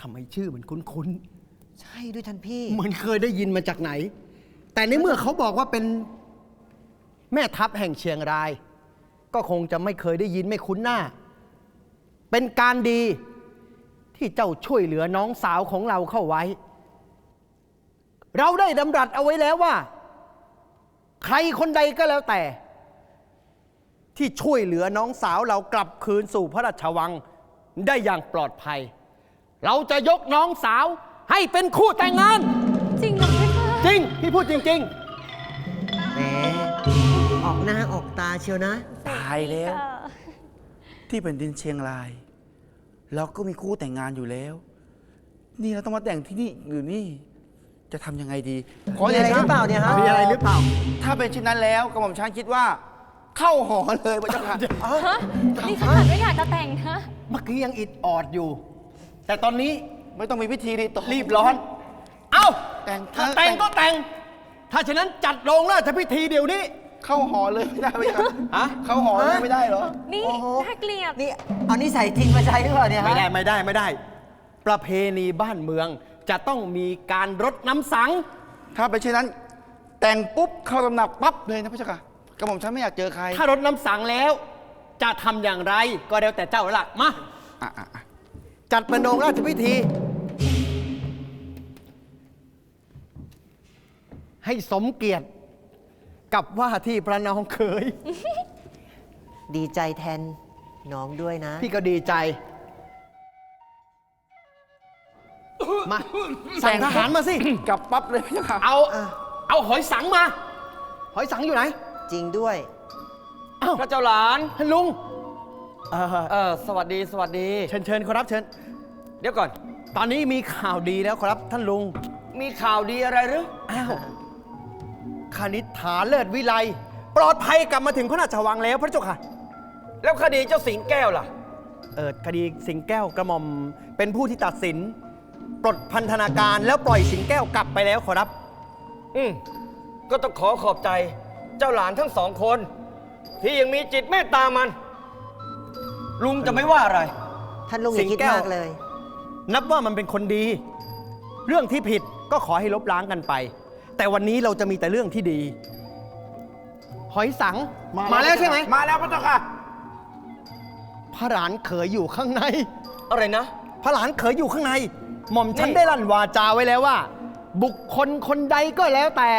ทำไมชื่อมันคุ้นใช่ด้วยท่านพี่ ๆ เหมือนเคยได้ยินมาจากไหน แต่ในเมื่อเขาบอกว่าเป็นแม่ทัพแห่งเชียงราย ก็คงจะไม่เคยได้ยินไม่คุ้นหน้า เป็นการดีที่เจ้าช่วยเหลือน้องสาวของเราเข้าไว้ เราได้ดำรัสเอาไว้แล้วว่า ใครคนใดก็แล้วแต่ ที่ช่วยเหลือน้องสาวเรากลับคืนสู่พระราชวังได้อย่างปลอดภัย เราจะยกน้องสาวให้เป็นคู่แต่งงาน จริงเหรอเพคะจริง พี่พูดจริง แหมออกหน้าออกตาเชียวนะ ตายแล้วค่ะที่แผ่นดินเชียงราย เราก็มีคู่แต่งงานอยู่แล้ว นี่เราต้องมาแต่งที่นี่อยู่นี่ จะทำยังไงดีมีอะไรหรือเปล่าเนี่ยฮะๆมีอะไรหรือเปล่า ถ้าเป็นเช่นนั้นแล้วกระหม่อมช้างคิดว่า เข้าหอเลยพระเจ้าค่ะ ฮะนี่ขนาดไม่อยากจะแต่งนะ เมื่อกี้ยังอิดออดอยู่ แต่ตอนนี้ไม่ต้องมีพิธีรีตองรีบร้อน เอ้าแต่งถ้าแต่งก็แต่ง ถ้าฉะนั้นจัดโรงราชพิธีเดี๋ยวนี้ เข้าหอเลยไม่ได้พระเจ้าค่ะฮะ เข้าหอเลยไม่ได้เหรอ นี่โอ้โหน่าเกลียด นี่เอานิสัยจริงมาใช้หรือเปล่าเนี่ยฮะไม่ได้ไม่ได้ไม่ได้ ประเพณีบ้านเมืองจะต้องมีการรดน้ำสัง ถ้าเป็นเช่นนั้น แต่งปุ๊บเข้าตำหนักปั๊บเลยนะพระเจ้าค่ะกระหม่อมช้างไม่อยากเจอใครถ้ารดน้ำสังแล้ว จะทำอย่างไรก็แล้วแต่เจ้าแล้วล่ะมา อะอะอะ จัดเป็นโรงราชพิธี ให้สมเกียรติกับว่าที่พระน้องเคย ดีใจแทนน้องด้วยนะ พี่ก็ดีใจ มา สั่งทหารมาสิ กลับปั๊บเลยพระเจ้าค่ะเอาอะเอาหอยสังมา หอยสังอยู่ไหน จริงด้วย อ้าวพระเจ้าหลานท่านลุงเออเออสวัสดีสวัสดี เชิญเชิญขอรับเชิญ เดี๋ยวก่อน ตอนนี้มีข่าวดีแล้วครับท่านลุง มีข่าวดีอะไรหรืออ้าวคณิษฐาเลิศวิไลปลอดภัยกลับมาถึงพระราชวังแล้วพระเจ้าค่ะ แล้วคดีเจ้าสิงแก้วล่ะ เออคดีสิงแก้วกระหม่อมเป็นผู้ที่ตัดสิน ปลดพันธนาการแล้วปล่อยสิงแก้วกลับไปแล้วขอรับ อืมก็ต้องขอขอบใจเจ้าหลานทั้งสองคน ที่ยังมีจิตเมตตามัน ลุงจะไม่ว่าอะไร ท่านลุงอย่าคิดสิงแก้วมากเลย นับว่ามันเป็นคนดี เรื่องที่ผิดก็ขอให้ลบล้างกันไป แต่วันนี้เราจะมีแต่เรื่องที่ดี หอยสังมาแล้วใช่ไหมมาแล้วพระเจ้าค่ะ พระหลานเขยอยู่ข้างใน อะไรนะ พระหลานเขยอยู่ข้างใน หม่อมฉันนี่ได้ลั่นวาจาไว้แล้วว่า บุคคลคนใดก็แล้วแต่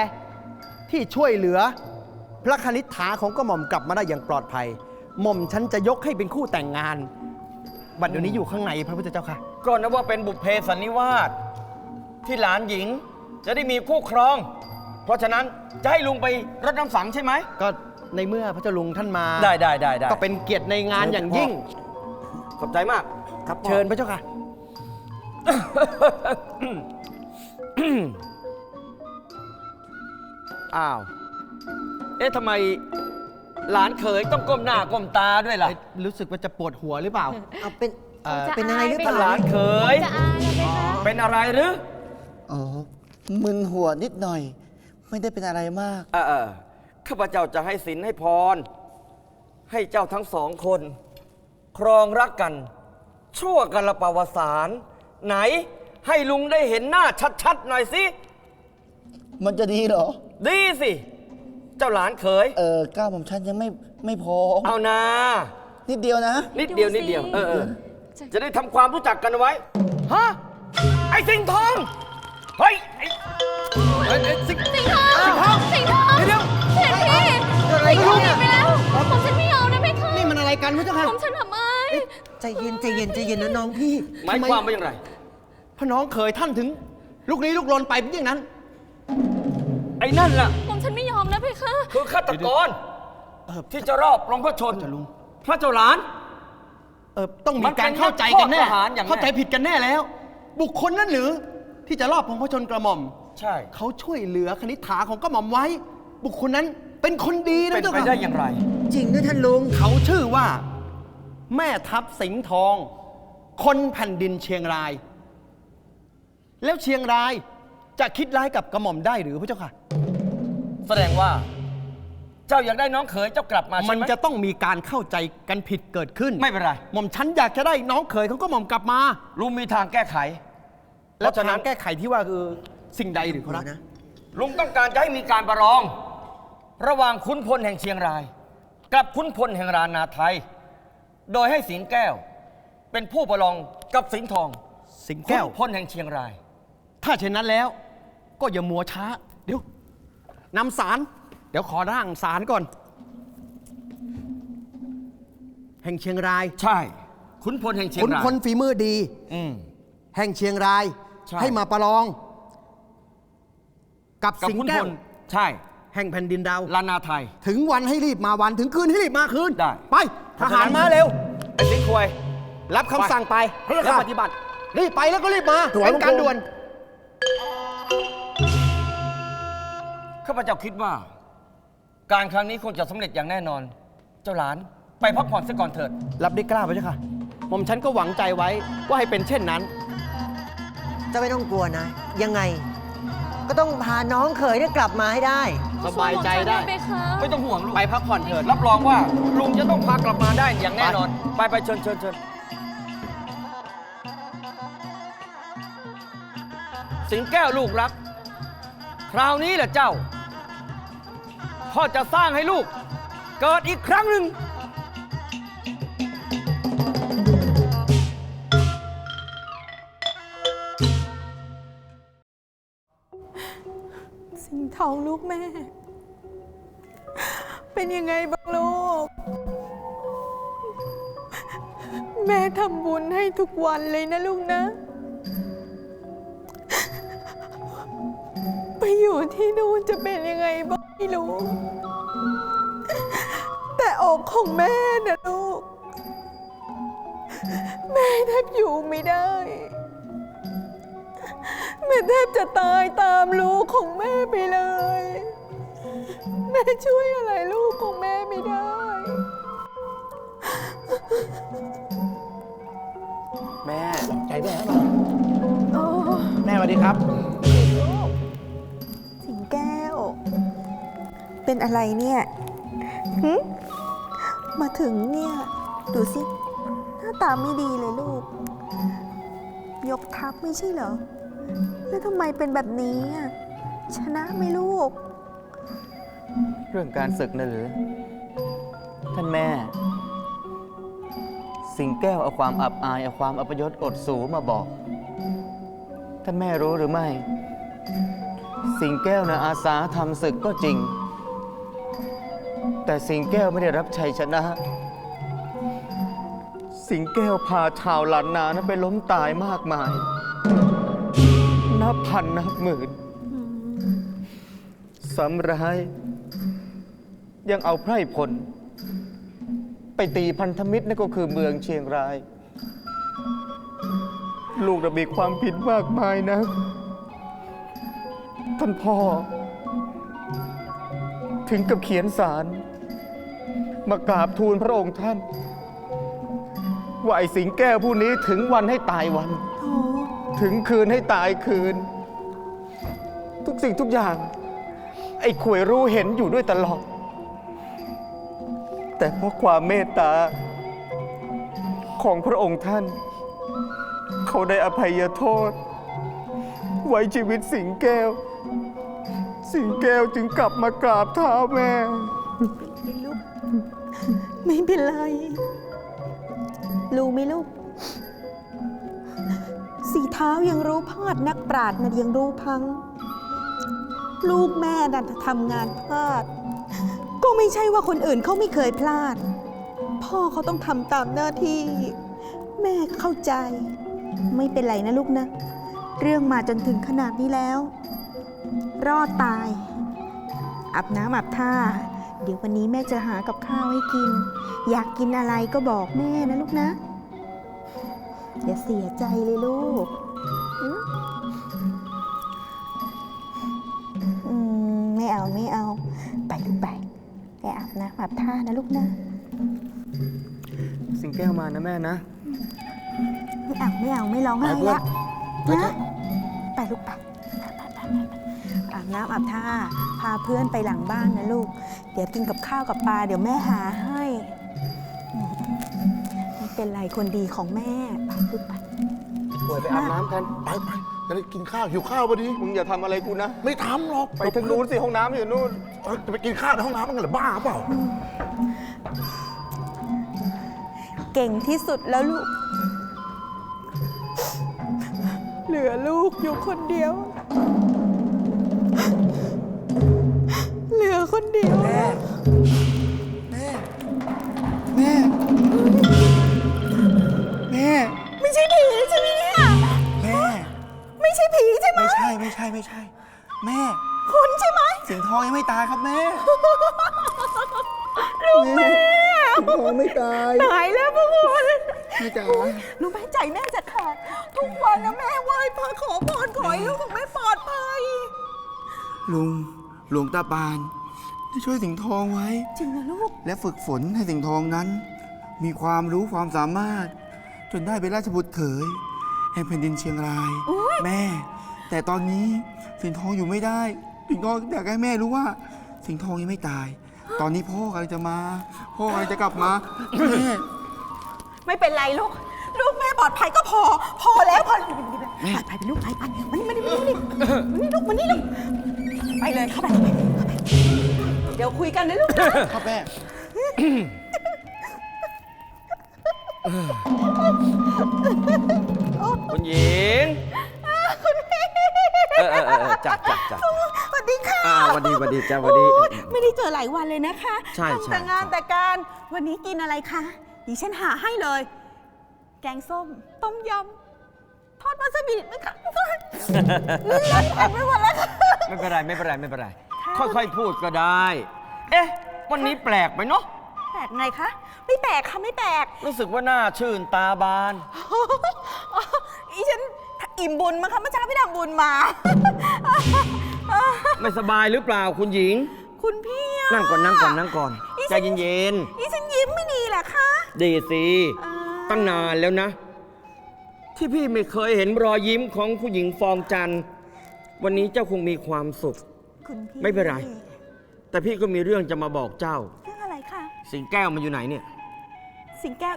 ที่ช่วยเหลือ พระคณิษฐาของก็หม่อมกลับมาได้อย่างปลอดภัย หม่อมฉันจะยกให้เป็นคู่แต่งงาน บัดเดี๋ยวนี้อยู่ข้างในพระพุทธเจ้าค่ะ ก็นับว่าเป็นบุพเพสันนิวาสที่หลานหญิงจะได้มีคู่ครอง เพราะฉะนั้นจะให้ลุงไปรดน้ำสังใช่ไหม ก็ในเมื่อพระเจ้าลุงท่านมาได้ได้ได้ได้ก็เป็นเกียรติในงานอย่างยิ่ง ขอบใจมาก ครับพ่อเชิญพระเจ้าค่ะ อ้าว เอ๊ะทำไม หลานเขยต้องก้มหน้าก้มตาด้วยล่ะ รู้สึกว่าจะปวดหัวหรือเปล่า เอาเป็นเอ่อจะเป็นอะไรหรือเปท่านล่า หลานเขย จะอายนะเพคะเป็นอะไรหรือ อ๋อ มึนหัวนิดหน่อย ไม่ได้เป็นอะไรมาก เออเออข้าพเจ้าจะให้ศีลให้พร ให้เจ้าทั้งสองคน ครองรักกัน ชั่วกันละปวสาร ไหนให้ลุงได้เห็นหน้าชัดๆหน่อยสิ มันจะดีเหรอ ดีสิ เจ้าหลานเขย เออก้าวผมชันยังไม่ไม่พอเอานา นิดเดียวนะ นิดเดียวดูสินิดเดียว เออเออจะได้ทำความรู้จักกันไว้ ฮะ ไอ้สิงห์ทอง เฮ้ย ไอ้เฮ้ยไอ้สิงห์สิงห์ทองสิงห์ทองเดี๋ยวเสด็จพี่เกิดอะไรสิงห์ทขึ้องนหนีเนี่ยไปแล้วผมฉันไม่เอานะเพคะนี่มันอะไรกันพระเจ้าค่ะผมฉันทำไมใจเย็นใจเย็นใจเย็นนะน้องพี่หมายความว่าอย่างไรพระน้องเคยท่านถึง ลูกนี้ลูกลนไปเป็นอย่างนั้น ไอ้นั่นล่ะ ผมฉันไม่ยอมนะเพคะ คือฆาตกรเออ ที่จะรอบลงพระชนเจ้าลุง พระเจ้าหลาน เออต้องมัมีนการเป็นเข้าใจกันแน่นักโทษทหารอย่างแน่ เข้าใจผิดกันแน่แล้ว บุคคลนั้นหรือที่จะรอบพงพระชนกระหม่อม ใช่ เขาช่วยเหลือคณิษฐาของกระหม่อมไว้ บุคคลนั้นเป็นคนดีนะเป็นเจ้าไปค่ะได้อย่างไร จริงด้วยท่านลุง เขาชื่อว่า แม่ทัพสิงห์ทอง คนแผ่นดินเชียงราย แล้วเชียงราย จะคิดร้ายกับกระหม่อมได้หรือพระเจ้าค่ะ แสดงว่า เจ้าอยากได้น้องเขยเจ้ากลับมาใช่ไหมมันจะต้องมีการเข้าใจกันผิดเกิดขึ้นไม่เป็นไร หม่อมฉันอยากจะได้น้องเขยของกระหม่อมกลับมา ลุงมีทางแก้ไข แล้วเพราะฉะนั้ทานงแก้ไขที่ว่าคือสิ่งใดหรือครับนะลุงต้องการจะให้มีการประลอง ระหว่างขุนพลแห่งเชียงราย กับขุนพลแห่งรานาไทย โดยให้สิงแก้ว เป็นผู้ประลองกับสิงห์ทองสิงขุแก้นว พลแห่งเชียงราย ถ้าเช่นนั้นแล้ว ก็อย่ามัวช้า เดี๋ยวนำสาร เดี๋ยวขอร่างสารก่อน แห่งเชียงราย ใช่ ขุนพลแห่งเชียงขุนรายพลฝีมือดี อืม แห่งเชียงราย ใช่ ให้มาประลอง กับกับสิงขุนแก้พวลใช่ แห่งแผ่นดินดาว ลานาไทย ถึงวันให้รีบมาวันถึงคืนให้รีบมาคืนได้ ไปทหารมาเร็ว ไอ้สิงห์ควย รับคำสั่งไปไปแล้วปฏิบัติรีบไปแล้วก็รีบมาถวายเป็นการบังคมด่วน ข้าพเจ้าคิดว่า การครั้งนี้คงจะสำเร็จอย่างแน่นอน เจ้าหลานไปพักผ่อนซะก่อนเถิด รับได้กล้าไปใช่ค่ะหม่อมฉันก็หวังใจไว้ว่าให้เป็นเช่นนั้น เจะไม่ต้องกลัวนะ ยังไง ก็ต้องพาน้องเขยเนี่ยกลับมาให้ได้ สบายใจได้ ช่วยหม่อมฉันวยเพคะไม่ต้องห่วงลูก ไปพักผ่อนเถิด รับรองว่าลุงจะต้องพากลับมาได้อย่างแน่นอน ไปไปเชิญเชิญเชิญสิงแก้วลูกรัก คราวนี้แหละเจ้า พ่อจะสร้างให้ลูก เกิดอีกครั้งหนึ่ง สิงทองลูกแม่ เป็นยังไงบ้างลูก แม่ทำบุญให้ทุกวันเลยนะลูกนะ ไปอยู่ที่นู่นจะเป็นยังไงบ้างไม่รู้ แต่อกของแม่นะลูก แม่แทบอยู่ไม่ได้ แม่แทบจะตายตามลูกของแม่ไปเลย แม่ช่วยอะไรลูกของแม่ไม่ได้ แม่ใจแม่โอ้แม่สวัสดีครับ แก้ว เป็นอะไรเนี่ยหึมาถึงเนี่ย ดูสิ หน้าตาไม่ดีเลยลูก ยกทัพไม่ใช่เหรอ แล้วทำไมเป็นแบบนี้อะชนะไหมลูก เรื่องการศึกนะหรือ ท่านแม่ สิงแก้วเอาความอับอาย เอาความอัปยศอดสูมาบอก ท่านแม่รู้หรือไม่ สิงแก้วนะอาสาทำศึกก็จริง แต่สิงแก้วไม่ได้รับชัยชนะ สิงแก้วพาชาวล้านนานั้นไปล้มตายมากมาย นับพันนับหมื่นสำร้าย ยังเอาไพร่พล ไปตีพันธมิตรนั่นก็คือเมืองเชียงราย ลูกระมีความผิดมากมายนะ ท่านพ่อ ถึงกับเขียนสารมากราบทูลพระองค์ท่าน ว่าไอ้สิงแก้วผู้นี้ถึงวันให้ตายวันโอ้ถึงคืนให้ตายคืน ทุกสิ่งทุกอย่าง ไอ้ขวยรู้เห็นอยู่ด้วยตลอด แต่เพราะความเมตตา ของพระองค์ท่าน เขาได้อภัยโทษ ไว้ชีวิตสิงแก้ว สิงแก้วจึงกลับมากราบเท้าแม่ ลูก ไม่เป็นไร รู้ไหมลูก สีเท้ายังรู้พลาดนักปราดนะยังรู้พัง ลูกแม่น่ะทำงานพลาด ก็ไม่ใช่ว่าคนอื่นเขาไม่เคยพลาด พ่อเขาต้องทำตามหน้าที่ แม่เข้าใจ ไม่เป็นไรนะลูกนะ เรื่องมาจนถึงขนาดนี้แล้ว รอดตาย อาบน้ำอาบท่า เดี๋ยววันนี้แม่จะหากับข้าวให้กิน อยากกินอะไรก็บอกแม่นะลูกนะ อย่าเสียใจเลยลูกอืมอืมไม่เอาไม่เอา ไปลูกไปไปอาบน้ำอาบท่านะลูกนะ สิงแก้วมานะแม่นะไม่เอาไม่เอาไม่ร้องไห้ไปเพื่อนละไปเถนะอะไปลูกไปไปไปไปไปอาบ น้ำอาบท่า พาเพื่อนไปหลังบ้านนะลูก เดี๋ยวกินกับข้าวกับปลาเดี๋ยวแม่หาให้ไม่เป็นไรคนดีของแม่ไปลูกไปป่วยไปอาบน้ำกันไปไปจะได้กินข้าวหิวข้าวพอดี มึงอย่าทำอะไรกูนะ ไม่ทำหรอกไปทางนู้นสิห้องน้ำอยู่นู่นเอ้ยจะไปกินข้าวในห้องน้ำมันกันเหรือบ้าเปล่า เก่งที่สุดแล้วลูก เหลือลูกอยู่คนเดียว คนเดียวแม่ ไม่ใช่ผีใช่ไหมเนี่ยแม่ ไม่ใช่ผีใช่ไหมไม่ใช่ไม่ใช่ไม่ใช่ แม่คุณใช่ไหมสิงห์ทองยังไม่ตายครับแม่ลูกแม่สิงห์ทองไม่ตาย ตายแล้วพวกคุณแม่จ๋า รู้ไหมใจแม่จะขาดทุกวันนะแม่ไหว้พระขอพรขอให้ลูกของแม่ปลอดภัย ลุง หลวงตาปาน ได้ช่วยสิงห์ทองไว้ จริงนะลูก และฝึกฝนให้สิงห์ทองนั้น มีความรู้ความสามารถ จนได้เป็นราชบุตรเขยแห่งแผ่นดินเชียงรายแม่ แต่ตอนนี้สิงห์ทองอยู่ไม่ได้ สิงห์ทองอยากให้แม่รู้ว่า สิงห์ทองยังไม่ตาย ตอนนี้พ่อกำลังจะมา พ่อกำลังจะกลับมาแม่ไม่เป็นไรลูก ลูกแม่ปลอดภัยก็พอ พอแล้วพอไปไปไปลูกไปไปมานี่มานี่มานี่มานี่ลูกมานี่ลูกไปเลยเข้าไป เข้าไปเข้าไปเดี๋ยวคุยกันนะลูกนะครับแม่ คุณหญิงเออเออเออเออจ้ะจ้ะจ้ะสวัสดีค่ะอ่าสวัสดีสวัสดีจ้ะสวัสดีโอ้ยไม่ได้เจอหลายวันเลยนะคะใช่ทำใช่แต่งานใช่แต่การวันนี้กินอะไรคะดิฉันหาให้เลย แกงส้ม ต้มยำทอดวาซาบิไหมคะลื่นๆผ่านไปหมดแล้วค่ะ ไม่เป็นไรไม่เป็นไรไม่เป็นไร ค่อยๆพูดก็ได้ เอ๊ะ วันนี้แปลกไปเนาะ แปลกไงคะ ไม่แปลกค่ะไม่แปลก รู้สึกว่าหน้าชื่นตาบาน อีฉันอิ่มบุญมาค่ะเมื่อเช้าพี่ทำบุญมา ไม่สบายหรือเปล่าคุณหญิง คุณพี่อะนั่งก่อนนั่งก่อนนั่งก่อนอีใจฉันเย็นอีฉันยิ้มไม่ดีแหละคะๆดีสิอ่าตั้งนานแล้วนะ ที่พี่ไม่เคยเห็นรอยยิ้มของคุณหญิงฟองจันทร์วันนี้เจ้าคงมีความสุข คุณพี่ไม่เป็นไร แต่พี่ก็มีเรื่องจะมาบอกเจ้า เรื่องอะไรคะ สิงแก้วมันอยู่ไหนเนี่ย สิงแก้ว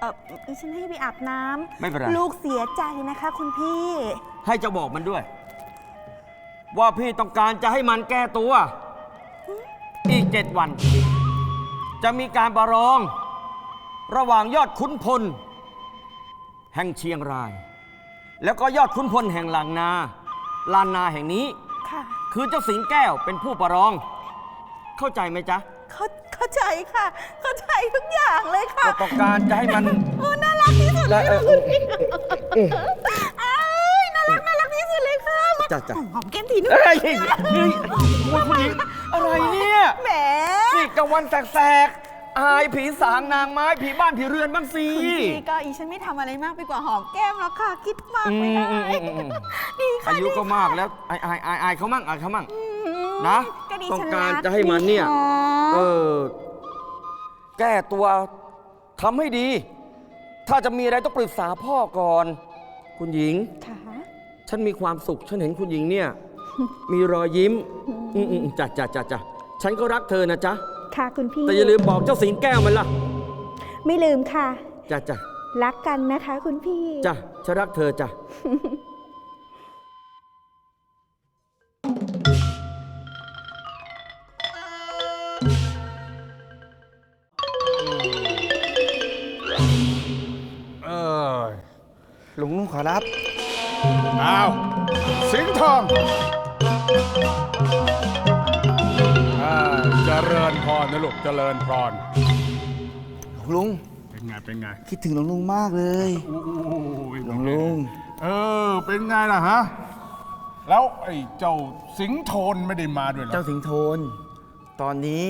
เอออีฉันให้ไปอาบน้ำไม่เป็นไร ลูกเสียใจนะคะ คุณพี่ ให้เจ้าบอกมันด้วย ว่าพี่ต้องการจะให้มันแก้ตัว อีกเจ็ดวัน จะมีการประลอง ระหว่างยอดขุนพล แห่งเชียงราย แล้วก็ยอดขุนพลแห่งลางนา ลานนาแห่งนี้ ค่ะ คือเจ้าสิงแก้วเป็นผู้ประลอง เข้าใจไหมจ๊ะ เข้าเข้าใจค่ะ เข้าใจทุกอย่างเลยค่ะก็ต้องการจะให้มัน โอ้น่ารักที่สุดเลยและเอค่ะอคุณพี่อ้ายน่ารักน่ารักที่สุดเลยค่ะมาจ้ะจ้ะ หอมแก้มทีนึงเฮ้ยเฮ้ยเฮ้ยโอ้ยคุณหญิงอะไรเนี่ยแหมนี่กลางวันแสกๆ อายผีสางนางไม้ผีบ้านผีเรือนบ้างสิ คุณพี่ก็อีฉันไม่ทำอะไรมากไปกว่าหอมแก้มแล้วค่ะ คิดมากไม่ได้อืมอืมอืมอืม ดีค่ะอายุดีก็มากแล้วอายอายอายอายเขามั่งอายเขามั่ง อืมนะก็ดีต้องฉันการจะให้มันเนี่ยเออ แก้ตัวทำให้ดี ถ้าจะมีอะไรต้องปรึกษาพ่อก่อน คุณหญิง ค่ะฉันมีความสุข ฉันเห็นคุณหญิงเนี่ย มีรอยยิ้ม อืมอืมจ้ะจ้ะจ้ะจ้ะฉันก็รักเธอนะจ๊ะ ค่ะคุณพี่ แต่อย่าลืมบอกเจ้าสิงแก้วมันล่ะ ไม่ลืมค่ะ จ้ะจ้ะรักกันนะคะ คุณพี่ จ้ะฉันรักเธอจ้ะ เออลุงลุงขอรับ อ้าว สิงห์ทอง ลูกเจริญพรลุง เป็นไง เป็นไงคิดถึงลุงลุงมากเลย อู้ยลุงลุง เออ เป็นไงล่ะฮะ แล้วไอ้เจ้าสิงห์โทนไม่ได้มาด้วยเหรอ เจ้าสิงห์โทน ตอนนี้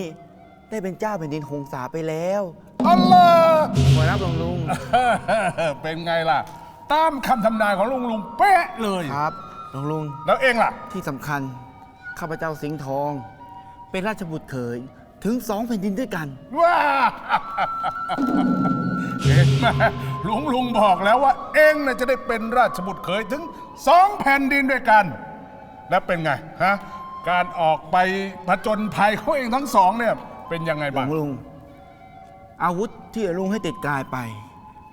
ได้เป็นเจ้าแผ่นดินหงสาไปแล้วอัลลอฮ์ ขอรับลุงลุง เป็นไงล่ะ ตามคำทำนายของลุงลุงเป๊ะเลย ครับลุงลุง แล้วเองล่ะ ที่สำคัญ ข้าพเจ้าสิงห์ทอง เป็นราชบุตรเขย ถึงสองแผ่นดินด้วยกัน ว้าเห็นไหมลุงลุงบอกแล้วว่า เองน่ะจะได้เป็นราชบุตรเขยถึงสองแผ่นดินด้วยกัน แล้วเป็นไงฮะการออกไปผจญภัยของเองทั้งสองเนี่ย เป็นยังไงหลบ้าวงงลุง อาวุธที่ลุงให้ติดกายไป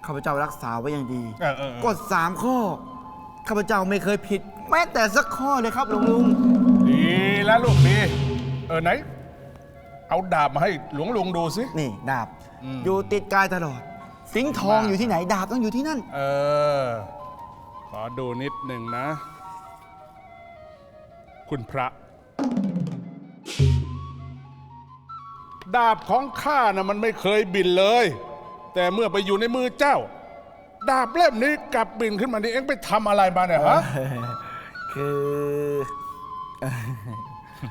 ข้าพเจ้ารักษาไว้อย่างดี เออเออเออกฎสามข้อ ข้าพเจ้าไม่เคยผิด แม้แต่สักข้อเลยครับหลวงลุง ดีแล้วลูกดี เออไหน เอาดาบมาให้หลวงลุงดูสิ นี่ดาบ อืม อยู่ติดกายตลอด สิงห์ทองมาอยู่ที่ไหนดาบต้องอยู่ที่นั่น เออ ขอดูนิดหนึ่งนะ คุณพระ ดาบของข้านะมันไม่เคยบินเลย แต่เมื่อไปอยู่ในมือเจ้า ดาบเล่มนี้กลับบินขึ้นมานี่เอ็งไปทำอะไรมาเนี่ยฮะ คือ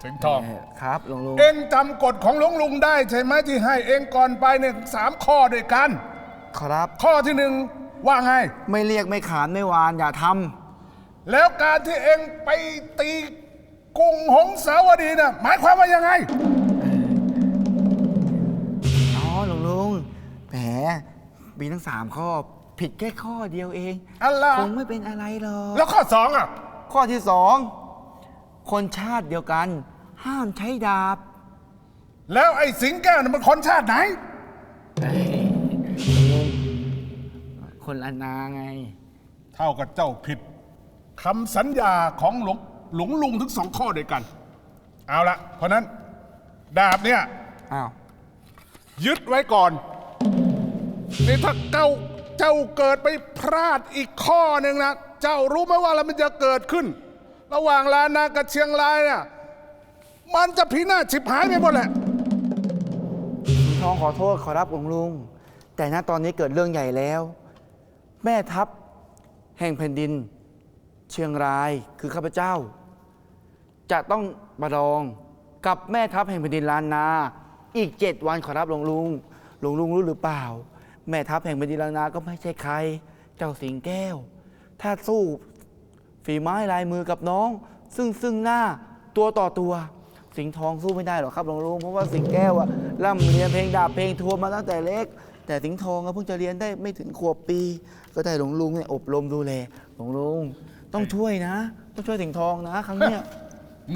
สิงห์ทอง ครับหลวงลุง เอ็งจำกฎของหลวงลุงได้ใช่ไหมที่ให้เอ็งก่อนไปเนี่ยสามข้อด้วยกัน ครับ ข้อที่หนึ่งว่าไง ไม่เรียกไม่ขานไม่วานอย่าทแล้วการที่เอ็งไปตีกรุงหงสาวดีน่ะหมายความว่ายังไงำอ๋อหลวงลุงแหมมีทั้งสามข้อ ผิดแค่ข้อเดียวเอง อะไร คงไม่เป็นอะไรหรอกแล้วข้อสองอะ ข้อที่สอง คนชาติเดียวกัน ห้ามใช้ดาบ แล้วไอ้สิงแก้วน่ะมันคนชาติไหน คนละนาไง เท่ากับเจ้าผิดคำสัญญาของหลวงหลวงลุงทั้งสองข้อด้วยกัน เอาละเพราะนั้นดาบเนี่ย อ้าว ยึดไว้ก่อน นี่ถ้าเจ้าเจ้าเกิดไปพลาดอีกข้อหนึ่งนะ เจ้ารู้ไหมว่าอะไรมันจะเกิดขึ้น ระหว่างลานากับเชียงรายน่ะมันจะพินาศฉิบหายไปหมดแหละคุณทองขอโทษขอรับหลวงลุง แต่ณตอนนี้เกิดเรื่องใหญ่แล้ว แม่ทัพแห่งแผ่นดิน เชียงรายคือข้าพเจ้า จะต้องประลองกับแม่ทัพแห่งแผ่นดินลานนา อีกเจ็ดวันขอรับหลวงลุงหลวงลุงรู้หรือเปล่า แม่ทัพแห่งแผ่นดินลานนาก็ไม่ใช่ใคร เจ้าสิงแก้ว ถ้าสู้ ฝีไม้ลายมือกับน้อง ซึ่งซึ่งหน้าตัวต่อตัว สิงห์ทองสู้ไม่ได้หรอกครับหลวงลุงเพราะว่าสิงแก้วอะร่ำเรียนเพลงดาบเพลงทวนมาตั้งแต่เล็ก แต่สิงห์ทองอะเพิ่งจะเรียนได้ไม่ถึงขวบปี ก็ได้หลวงลุงเนี่ยอบรมดูแลหลวงลุงต้องช่วยนะ ต้องช่วยสิงห์ทองนะครั้งเนี้ย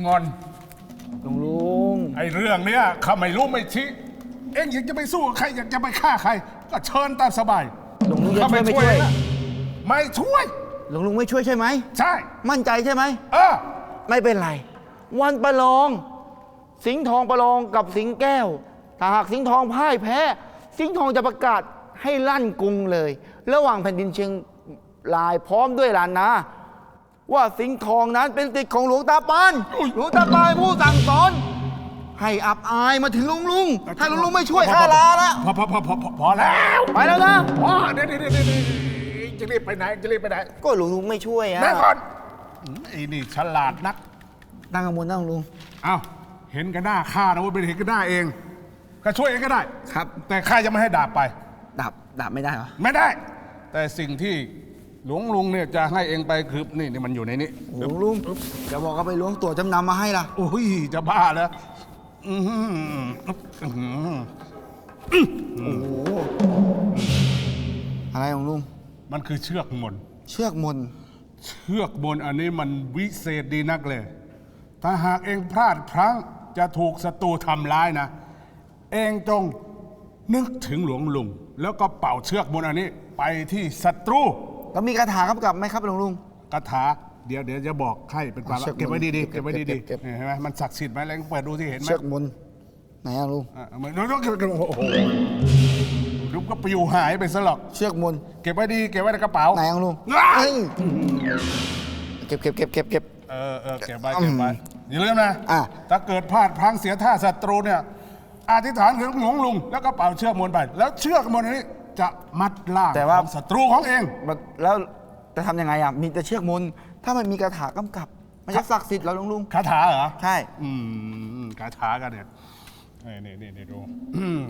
งอน หลวงลุงไอ้เรื่องเนี้ยข้าไม่รู้ไม่ชี้ เอ็งอยากจะไปสู้กับใครอยากจะไปฆ่าใคร ก็เชิญตามสบาย หลวงลุงจะข้าช่วยไม่ช่วยนะไม่ช่วย หลวงลุงไม่ช่วยใช่ไหม ใช่ มั่นใจใช่ไหม เออ ไม่เป็นไร วันประลอง สิงห์ทองประลองกับสิงห์แก้ว ถ้าหากสิงห์ทองพ่ายแพ้ สิงห์ทองจะประกาศให้ลั่นกรุงเลย ระหว่างแผ่นดินเชียงรายพร้อมด้วยลานนา ว่าสิงห์ทองนั้นเป็นสิทธิ์ของหลวงตาปาน หลวงตาปานผู้สั่งสอน ให้อับอายมาถึงลุงลุง ถ้าลุงลุงไม่ช่วยข้าลาละพอพอพอพอพอพอแล้ว ไปแล้วนะ พอเดี๋ยวเดี๋ยวเดี๋ยวเดี๋ยว จะรีบไปไหนจะรีบไปไหนก็หลวงลุงไม่ช่วยอะแม่ก่อนอืมไอ้นี่ฉลาดนัก นั่งกังวลนั่งลุง เอ้าเห็นกันหน้าข้านะว่าเป็นเห็นกันหน้าเองก็ช่วยเองก็ได้ ครับ แต่ข้าจะไม่ให้ดาบไป ดับ ดับไม่ได้เหรอ ไม่ได้ แต่สิ่งที่หลวงลุงเนี่ยจะให้เองไปคือนี่นี่มันอยู่ในนี้หลวงลุงจะบอกเอาไปล้วงตัวจำนำมาให้ล่ะ โอ้ยจะบ้าแล้วอื้อหืออื้อหือ โอ้โห อะไรของลุง มันคือเชือกมนต์เชือกมน เชือกมนต์อันนี้มันวิเศษดีนักเลย ถ้าหากเองพลาดพลั้งจะถูกศัตรูทำร้ายนะ เองจงนึกถึงหลวงลุง แล้วก็เป่าเชือกมนต์อันนี้ไปที่ศัตรู แล้วมีคาถากำกับไหมครับหลวงลุง คาถาเดี๋ยวเดี๋ยวจะบอกให้เป็นความลับเชือกมนต์เก็บไว้ดีๆเก็เก็บบไว้ดีเก็บเก็บๆเนี่ยเห็นไหมมันศักดิ์สิทธิ์ไหมแล้วเปิดดูที่เห็นไหมเชือกมนไหนอะลุงอะเอามาน้องๆเก็บเก็บโอ้โหลุง ก็ปลิวหายไปซะหรอก เชือกมนเก็บไว้ดีเก็บไว้ในกระเป๋า ไหนอะลุงว้ายเอ้ยเก็บเก็บเก็บเก็บเก็บ เออเออเก็บไว้เก็บไว้อย่าลืมนะอะ ถ้าเกิดพลาดพลั้งเสียท่าศัตรูเนี่ยอธิษฐานถึงหลวงลุง แล้วก็เป่าเชือกมนต์ไป แล้วเชือกมนต์อันนี้จะมัดล่างแต่ว่า ของศัตรูของเองแล้วจะทำยังไงอะ มีแต่เชือกมนถ้ามันมีคาถากำกับ มันจะศักดิ์สิทธิ์แล้วลุงลุง คาถาเหรอ ใช่ อืมคาถากันเนี่ยนี่นี่นี่นี่ดูอืม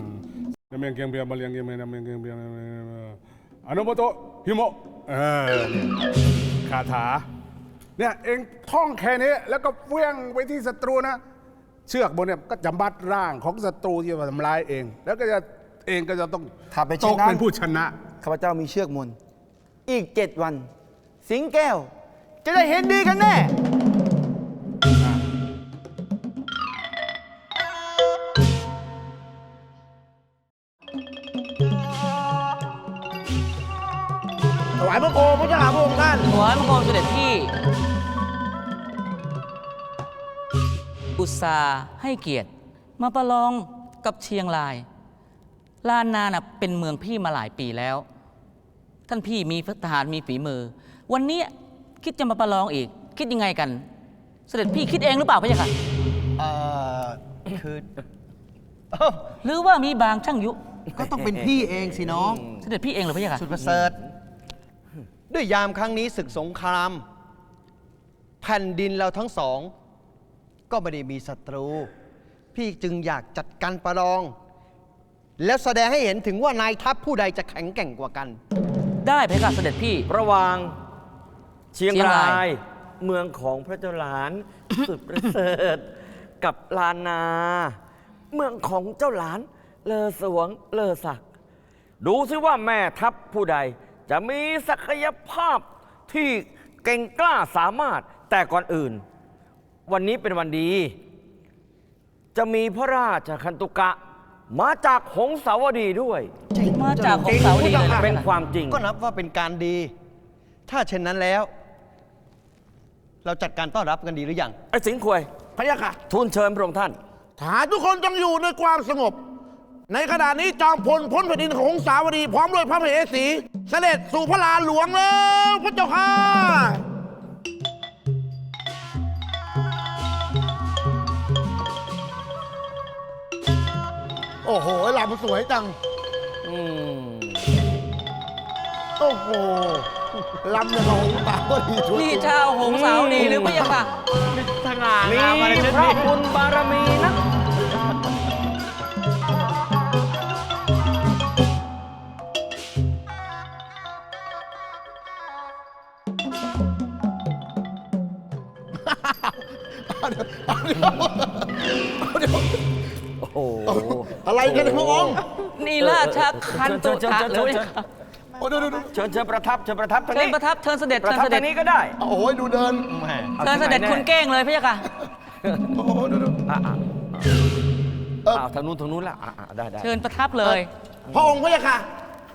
เมียงเกียงเบียร์มาเลียงเกียงเบียร์เมียงเกียงเบียร์อนุโมโตฮิโมเออนี่คาถาเนี่ยเองท่องแค่นี้แล้วก็เฟี้ยงไปที่ศัตรูนะ เชือกบนเนี่ยก็จะมัดร่างของศัตรูที่มาทำร้ายเอง แล้วก็จะเองก็จะต้องถ้าไปตชกนะเป็นผู้ชนะข้าพเจ้ามีเชือกมน อีกเจ็ดวัน สิงแก้ว จะได้เห็นดีกันแน่ ส่าห์ให้เกียรติ มาประลองกับเชียงรายลานนาน่ะเป็นเมืองพี่มาหลายปีแล้ว ท่านพี่มีทหารมีฝีมือ วันนี้คิดจะมาประลองอีก คิดยังไงกัน เสด็จพี่คิดเองหรือเปล่าพะยะค่ะเอ่อคือเอ้าหรือว่ามีบางช่างยุ ก็ต้องเป็นพี่เองสิน้อง เสด็จพี่เองเหรือพะยะค่ะสุดประเสริฐ ด้วยยามครั้งนี้ศึกสงคราม แผ่นดินเราทั้งสอง ก็ไม่ได้มีศัตรู พี่จึงอยากจัดการประลองแล้วแสดงให้เห็นถึงว่านายทัพผู้ใดจะแข็งแกร่งกว่ากัน ได้พะยะค่ะเสด็จพี่ ระหว่างเชียงเชียงราราย ย เมืองของพระเจ้าหลาน สุดประเสริฐกับลานนา เมืองของเจ้าหลาน เลอสวงเลอศักดิ์ดูซิว่าแม่ทัพผู้ใด จะมีศักยภาพที่เก่งกล้าสามารถแต่ก่อนอื่น วันนี้เป็นวันดี จะมีพระราชคันตุกะ มาจากหงสาวดีด้วย มาจากของเสาดีเลยนะเป็นความจริง ก็นับว่าเป็นการดี ถ้าเช่นนั้นแล้ว เราจัดการต้อนรับกันดีหรือยัง ไอ้สิงห์ควยพะยะค่ะทูลเชิญพระองค์ท่าน ทหารทุกคนต้องอยู่ในความสงบ ในขณะนี้จอมพลพ้นแผ่นดินของหงสาวดี พร้อมด้วยพระมเหสี เสด็จสู่พระลานหลวงแล้วพระเจ้าค่ะ โอ้โหลำสวยจัง อืมโอ้โหลำเนี่ยของหงสาวดีชุดนี่เจ้าหงสาวดีหรือพะยะค่ะมีพระบุญบารมีนะโอ้ โหอะไรกันเนี่ยพระองค์นี่ราชคันตุกะหรือพะยะค่ะโอ้ดูดูดูเชิญเชิญประทับเชิญประทับทางเชิญนี้ประทับเชิญเสด็จประเชิญทับเสด็ทาจงนี้ก็ได้โอ้โหดูเดินอาเชิญเสด็จที่ไหนคุณเก้งเลยพะยะค่ะโอ้โหดูดูอะอะเอออ้าวทางนู้นทางนู้นละอะอะได้ได้เชิญประทับเลย พระองค์พระเจ้าค่ะ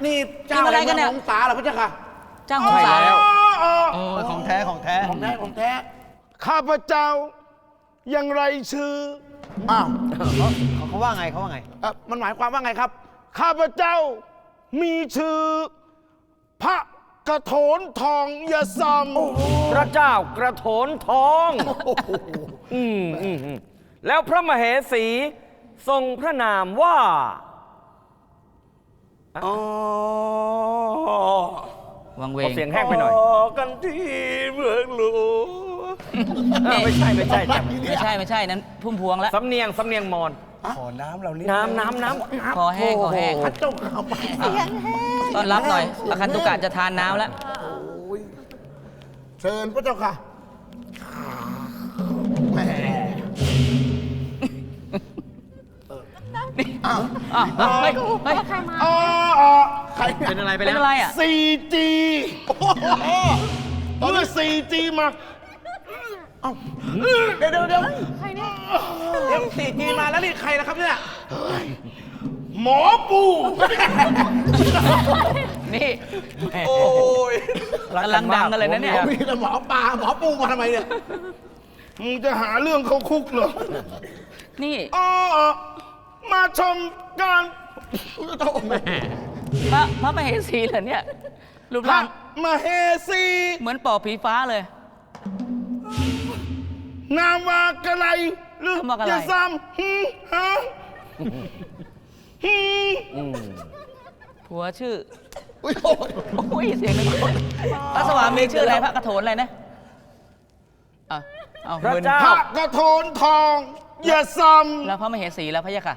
นี่เจ้านี่อะไรกันเนี่ยแห่งมืองหงสาเหรอพระเจ้าค่ะเจ้าหงสาว อ๋อโอ้ยของแท้ของแท้ ของแท้ของแท้ ข้าพเจ้ายังไรชื่อ อ้าวเขาเขาว่าไงเขาว่าไง เอ่อมันหมายความว่าไงครับ ข้าพเจ้ามีชื่อ พระกระโถนทองยาซัมพระเจ้ากระโถนทองอืมอืมอืมแล้วพระมเหสีทรงพระนามว่า อ๋อวังเวของเสียงแห้งไปหน่อย กันที่เมืองหลวง เออไม่ใช่ไม่ใช่จ้ะไม่ใช่ไม่ใช่นั้นพุ่มพวงแล้วสำเนียงสำเนียงมอญขอน้ำเรานี่น้ำน้ำน้ำคอแห้งคอแห้งพระเจ้าข่าวไปต้อนรับหน่อยอาคันตุกะจะทานน้ำแล้ว เชิญพระเจ้าค่ะแหมอ้าวเฮ้ยเฮ้ยอ๋ออ๋อใครเป็นอะไรไปเป็นแล้ว อะไรอะ 4G โอ้โหตอนนี้ 4G มา เอ้าเดี๋ยวเดี๋ยวเดี๋ยวใครเนี่ยเดี๋ยว 4G มาแล้วนี่ใครนะครับเนี่ยหมอปูนี่โอ้ยกำลังดังกันเลยนะเนี่ย มีแต่หมอปลาหมอปูมาทำไมเนี่ยมึงจะหาเรื่องเขาคุกเหรอนี่อ๋อมาชมการพระพระมเหสีเหรอเนี่ยรูปพระร่างมเหสีเหมือนปอบผีฟ้าเลย นามวากะไรหรือคำว่ากะไร จะซ้ำฮึฮะฮึผัวชื่ออุ้ยโอ้ยโอ้ยเสียงนึงพระสวามีชื่ออะไรพระกระโถนอะไรนะอะเอาพระมึนเจ้า พระกระโถนทอง อย่าซ้แล้วพระมเหสีแล้วพระยะค่ะ